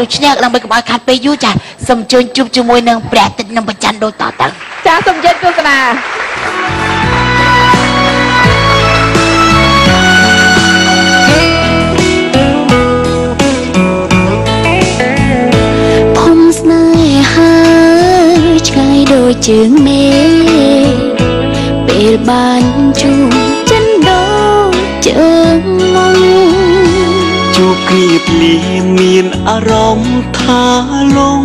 ដូច្នេះដើម្បីកុំឲ្យខាត់ពេលយូរចាសូមអញ្ជើញជួបជាមួយនឹងព្រះអាទិត្យនិងព្រះច័ន្ទដូចតទៅចាសូមយកទស្សនាភូមិស្នេហាឆ្ងាយដូចជើងមេពេលបានជួប លាមមានអារម្មណ៍ថាលង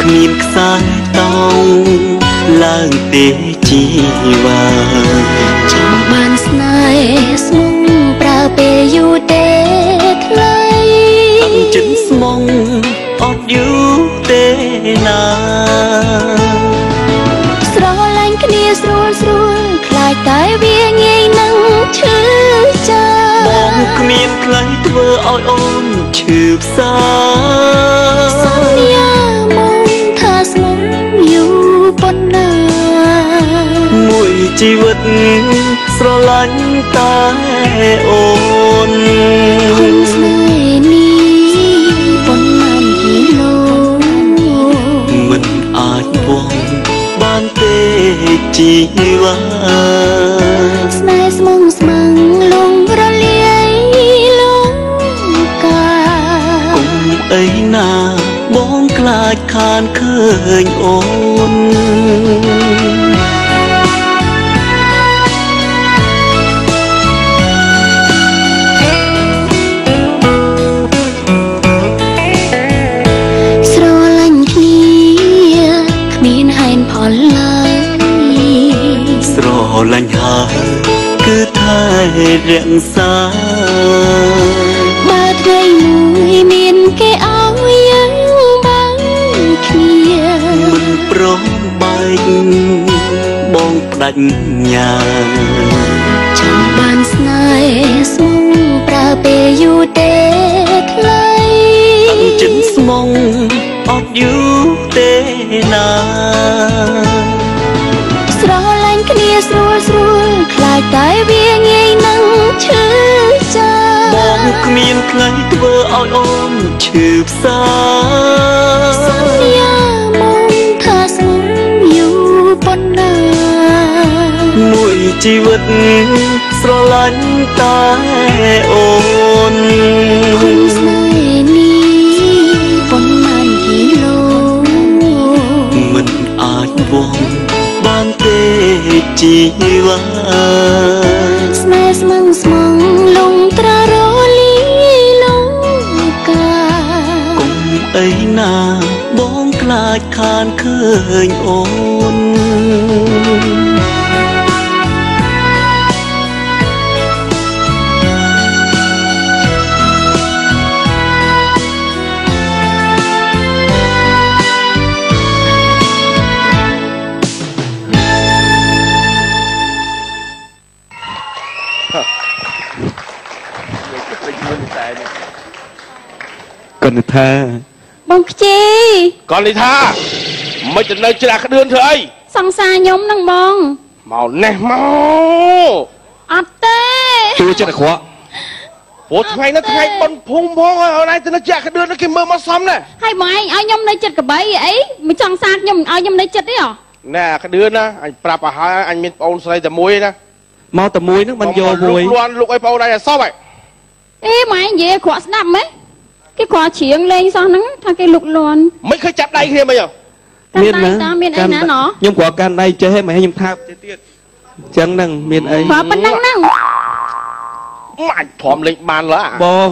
គ្មានខ្សែតោងឡើងទេជីវ៉ាចង់បានស្នេហ៍ស្មុងប្រើពេលយូរទេថ្លៃចិនស្មងអត់យូរទេណាស្រឡាញ់គ្នាស្រួលស្រួលខ្លាចតែវាងាយនឹងឈឺ យអូនឈឺផ្សាសន្យាមកថាស្មុំយូរប៉ុណ្ណាមួយជីវិតស្រឡាញ់តែអូនភូមិស្នេហ៍នេះប៉ុន្មានគីឡូមិនអាចវងបានទេជីវ៉ា ញអូនស្រឡាញ់គ្នាគ្មានហេតុផលឡើយស្រឡាញ់ហើយគឺថារក្សាបើថ្ងៃមួយ រមបែកបងផ្ដាច់ញាចង់បានស្នេហ៍ស្មុំប្រើពេលយូរទេថ្លៃចិនស្មងអត់យូរទេណាស្រឡាញ់គ្នាស្រួលស្រួលខ្លាចតែវាងាយនឹងឈឺចាបងគ្មានខ្លៃធ្វើឲ្យអូនឈឺផ្សា ជីវិតស្រឡាញ់តែអូនភូមិស្នេហ៍នេះប៉ុន្មានគីឡូមិនអាចវងបានទេជីវ៉ាស្នេហ៍ស្មឹងស្មងលងត្រារលីលងកាគុំអីណាបងខ្លាចខានឃើញអូន កណ្ណថាបងខ្ជីកលនីថាមិនទៅនៅច្រាក់ក្ដឿនធ្វើអីសង្សារខ្ញុំនឹងបងមកណេះមកអត់ទេទួចិត្តអាក្រក់ព្រោះថ្ងៃនេះថ្ងៃបុណ្យភូមិផងហើយអូនឯងទៅនៅច្រាក់ក្ដឿនគេមើលមកសមណាស់ហើយបងឯងឲ្យខ្ញុំនៅចិត្តកបីអីមិនចង់សាទខ្ញុំឲ្យខ្ញុំនៅចិត្តទេហ៎ណែអាក្ដឿនណាអញប្រាប់ឲ្យហើយអញមានប្អូនស្រីតែមួយណាមកតែមួយហ្នឹងមិនយកមួយលួនលុកឲ្យប្អូនឯងឲ្យសពហើយអេបងឯងនិយាយអាក្រក់ស្ដាប់ម៉េច គេគ្រាន់ច្រៀងលេងសោះហ្នឹងថាគេលុកលន់មិនឃើញចាប់ដៃគ្នាមិនអីមានណាតាមានអីណាណោះខ្ញុំគ្រាន់កាន់ដៃចេះហ្នឹងមិនឲ្យខ្ញុំថាបចេះទៀតអញ្ចឹងហ្នឹងមានអីព្រោះប៉ុណ្ណឹងហ្នឹងមកអញព្រមលេងបានឡើបង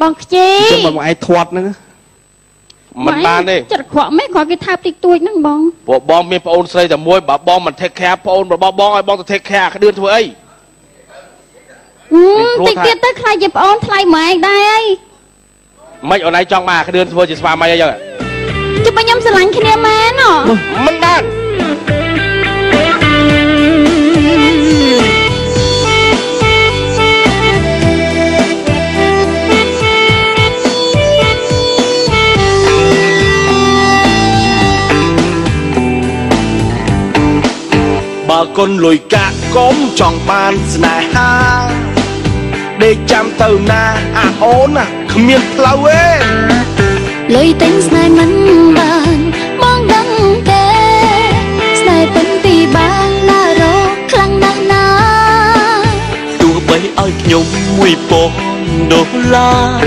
បងខ្ជីអញ្ចឹងបងឯងធាត់ហ្នឹងមិនបានទេចិត្តអាក្រក់ម៉េចគ្រាន់គេថើបតិចតួចហ្នឹងបងព្រោះបងមានប្អូនស្រីតែមួយបើបងមិន take care ប្អូនរបស់បងឲ្យបងទៅ take care អាក្ដឿនធ្វើអីហឹមព្រោះតិចថាទៀតទៅខ្លាចជាប្អូនថ្លៃម៉ែងដែរអី មិនអូនឯងចង់មកអាក្ដឿនធ្វើជាស្វាមីអីចឹងជិះបើខ្ញុំស្រឡាញ់គ្នាមែនហ៎មិនបានបើគុណលុយកាក់កុំចង់បានស្នេហា ដេកចាំទៅណាអាអូនណាគ្មានផ្លូវទេលុយទិញស្នេហ៍មិនបានបងដឹងទេស្នេហ៍ពិនពីបានណារកខ្លាំងណាស់ណាទោះបីឲ្យខ្ញុំមួយពណ៌ដុល្លារ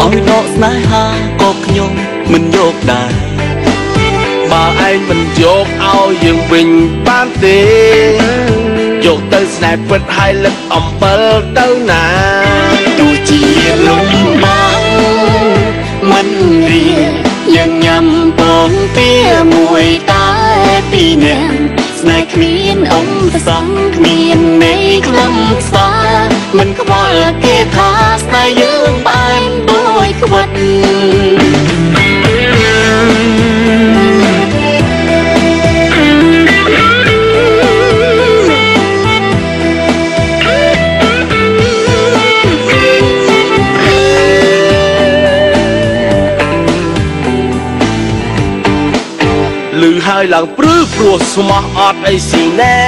ឲ្យដកស្នេហាក៏ខ្ញុំមិនយកដែរបើឯងមិនយកឲ្យយើងវិញបានទេ យកទៅស្នេហ៍ពិតឲ្យលឹកអំពិលទៅណាទោះជាលំបាកមិនរៀយើងញ៉ាំពងទាមួយតែពីរនាក់ស្នេហ៍គ្មានអំផ្សំគ្មាននៃខ្លឹមសារមិនខ្វល់គេថាស្នេហ៍យើងបានដូចខ្វិត ហើយឡើងព្រឺព្រោះស្មោះអត់អីស៊ីណែ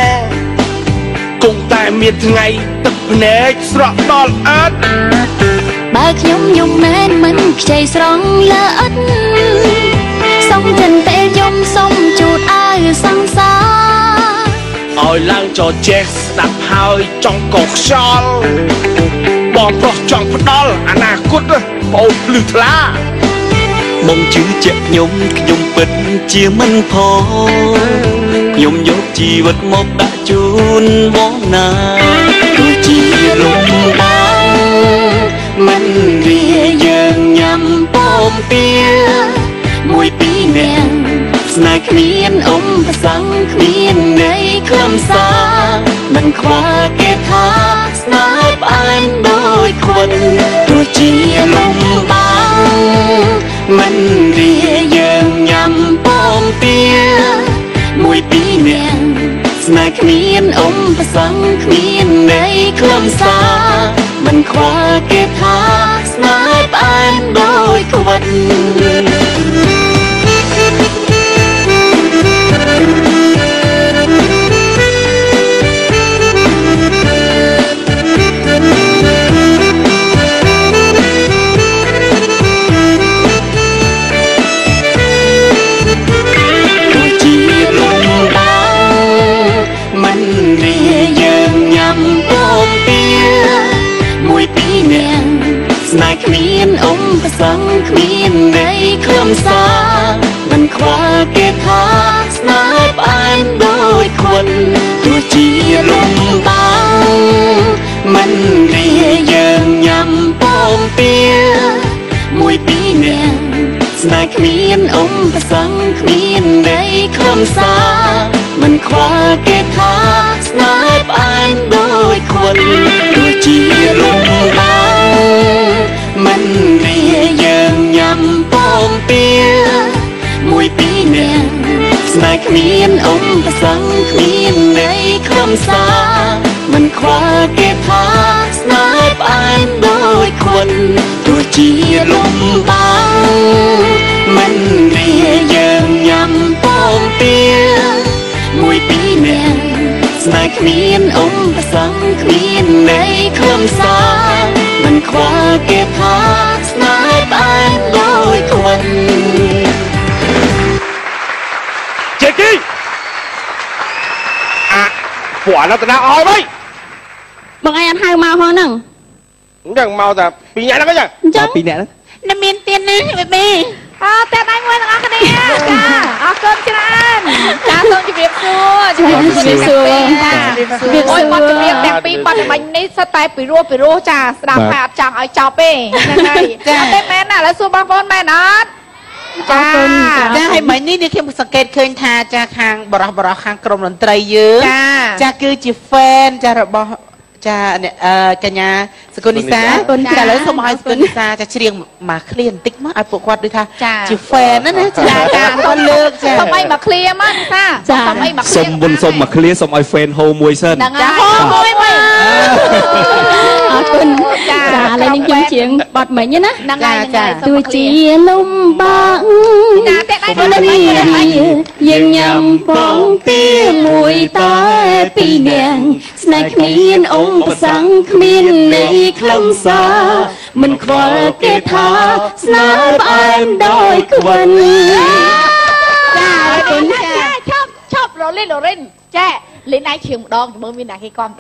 គង់តែមានថ្ងៃទឹកភ្នែកស្រក់ដល់អត់បើខ្ញុំយំមែនមិនខ្ចីស្រង់លើអត់សុំចិនពេលយំសុំជូតអើសង្សារឲ្យឡើងចចេះស្ដាប់ហើយចង់កោខ្យល់បងប្រុសចង់ផ្ដាល់អនាគតបោភ្លឺថ្លា បងជឿជាក់ខ្ញុំខ្ញុំពិតជាមិនផងខ្ញុំយកជីវិតមកដាក់ជូនបងណាទោះជាលំបាកមិនរៀយើងញ៉ាំពងទាមួយពីរនាក់ស្នេហ៍គ្មានអមប្រសងគ្មាននៃខ្លឹមសារមិនខ្វល់គេថាស្នេហ៍ ប្រសងគ្មាននៃខ្លឹមសារមិនខ្វល់គេថាស្នេហ៍ផ្អែមដូចខ្វិត ប្រសងគ្មាននៃខ្លឹមសារមិនខ្វល់គេថាស្នេហ៍ផ្អែមដូចខ្វិតទោះជាលំបាកមិនរៀយើងញ៉ាំពងទាមួយពីរនាក់ស្នេហ៍គ្មានអមប្រសងគ្មាននៃខ្លឹមសារមិនខ្វល់គេថាស្នេហ៍ផ្អែមដូចខ្វិតទោះជាលំបាកមិន ខ្លឹមសារមិនខ្វល់គេថាស្នេហ៍ផ្អែមដូចខ្វិតទោះជាលំបាកមិនរៀយើងញ៉ាំពងទាមួយពីរនាក់ស្នេហ៍គ្មានអមប្រសងគ្មាននៃខ្លឹមសារមិនខ្វល់គេថាស្នេហ៍ផ្អែមដូចខ្វិត ពួកអានោះទៅណាអស់ហើយបងឯងអត់ហៅមកហោះហ្នឹងអញ្ចឹងមកតែពីរនាក់ហ្នឹងអញ្ចឹងអញ្ចឹតែងពីរនាក់ហ្នឹងនៅមានទៀតណាបេបេអើតែដៃមួយទាំងអស់គ្នាចាអរគុណច្រើនចាសូមជម្រាបសួរជម្រាបសួរចាជម្រាបសួរអូយបទចម្រៀងទាំងពីរបទមិញនេះសុទ្ធតែពីរោះពីរោះចាស្ដាប់ហើយអត់ចង់ឲ្យចប់ទេហ្នឹងហើយអត់ទេមែនណាឥឡូវសួរបងប្អូនមែនអត់ចាចាហើយមិញនេះនេះខ្ញុំសង្កេតឃើញថាចាខាងបរោះបរោះខាងក្រុមតន្ត្រីយើងចា ចាគឺជា fan ចារបស់ចាអ្នកអឺកញ្ញាសកុលនិសាចាចាឥឡូវសូមឲ្យសកុលនិសាចាច្រៀងមកឃ្លាបន្តិចមកឲ្យពួកគាត់ដូចថាចាជា fan ណាណាចាចាចាគាត់លើកចាសុំអីមកឃ្លៀមហ្នឹងតាសុំអីមកឃ្លៀសុំមុនសុំមកឃ្លាសុំឲ្យ fan ហូមួយសិនហ្នឹងចាហើយហូមួយមកអអរគុណចាចាឥឡូវនេះយើងជាងបត់មិញណាហ្នឹងហើយហ្នឹងហើយទោះជាលំបាកចាតែដៃពលទៅរីវិញទៅវិញយើងញ៉ាំបងពីមួយតែ ពីរនាក់ស្នេហ៍គ្មានអង្គប្រសង្ឃគ្មាននៃខ្លឹមសារមិនខ្វល់គេថាស្នេហ៍ផ្អែមដោយក្វិនចាអរគុណចាឈប់ឈប់រលីនរលីនចាលេងដៃជើងម្ដងមើលមានអ្នកគេគ្រប់ត្រ